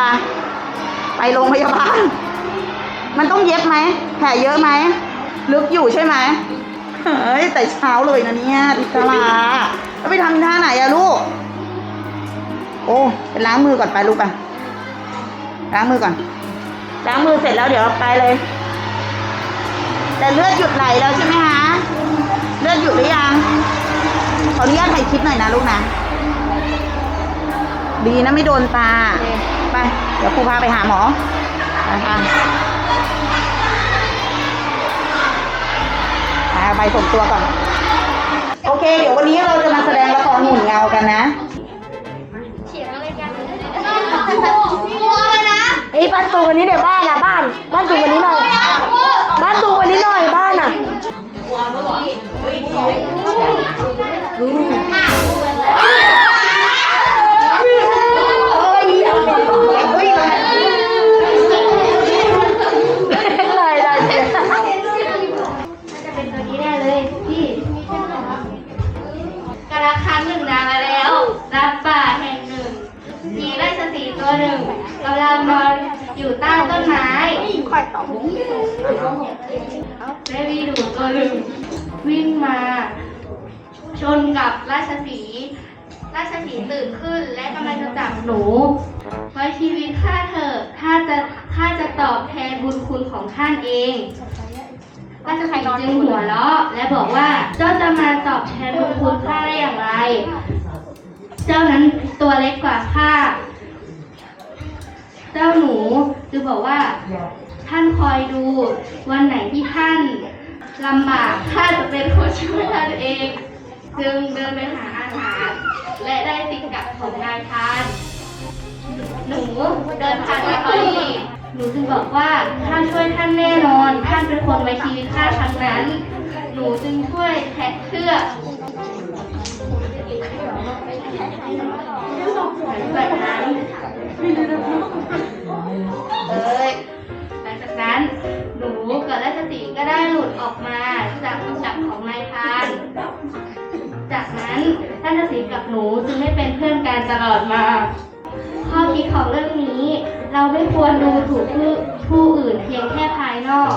ไปไปโรงพยาบาล มันต้องเย็บไหมแผลเยอะไหมลึกอยู่ใช่ไหมเฮ้ยแต่เช้าเลยนะเนี่ยดิสลาแล้วไปทำท่าไหนอะลูก โอ้ไปล้างมือก่อนไปลูกไปล้างมือก่อน ล้างมือเสร็จแล้วเดี๋ยวไปเลย แต่เลือดหยุดไหลแล้วใช่ไหมคะ เลือดหยุดหรือยัง ขออนุญาตถ่ายคลิปหน่อยนะลูกนะ ดีนะไม่โดนตา ไป เดี๋ยวครูพาไปหาหมอนะคะไปไปส่งตัวก่อน โอเค เดี๋ยววันนี้เราจะมาแสดงละครหุ่นเงากันนะเอ้ยบ้านตูวันนี้เดี๋ยวบ้านอะบ้าน บ้านตูวันนี้หน่อยบ้านตู แล้วนักป่าแห่งหนึ่ง มีราชสีห์ตัวหนึ่งกำลังนอนอยู่ใต้ต้นไม้และมีหนูตัวหนึ่ง วิ่งมา ชนกับราชสีห์ราชสีห์ตื่นขึ้นและกำลังจะจับหนู ไว้ชีวิตข้าเถอะข้าจะข้าจะตอบแทนบุญคุณของท่านเองราชสีห์จึงหัวเราะและบอกว่าเจ้าจะมาตอบแทนบุญคุณข้าได้อย่างไร เจ้านั้นตัวเล็กกว่าข้า เจ้าหนูจึงบอกว่า ท่านคอยดูวันไหนที่ท่านลำบากข้าจะเป็นคนช่วยท่านเอง จึงเดินไปหาอาหาร และได้ติดกับของนายทาน หนูเดินผ่านมาพอดีหนูจึงบอกว่าท่านช่วยท่านแน่นอน ท่านเป็นคนไว้ชีวิตข้าครั้งนั้น หนูจึงช่วยแทะเชือก แบบนั้นเอ้ยหลังจากนั้นหนูกับราชสีก็ได้หลุดออกมาจากคำจับของนายพราน จากนั้นท่านฤาษีกับหนูจึงได้เป็นเพื่อนกันตลอดมา ข้อคิดของเรื่องนี้ เราไม่ควรดูถูกผู้ผู้อื่นเพียงแค่ภายนอก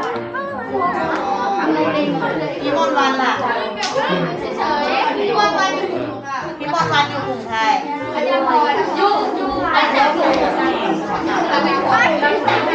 มันอยู่กลุ่มใครยุ่งยุ่งอะไรจะอยู่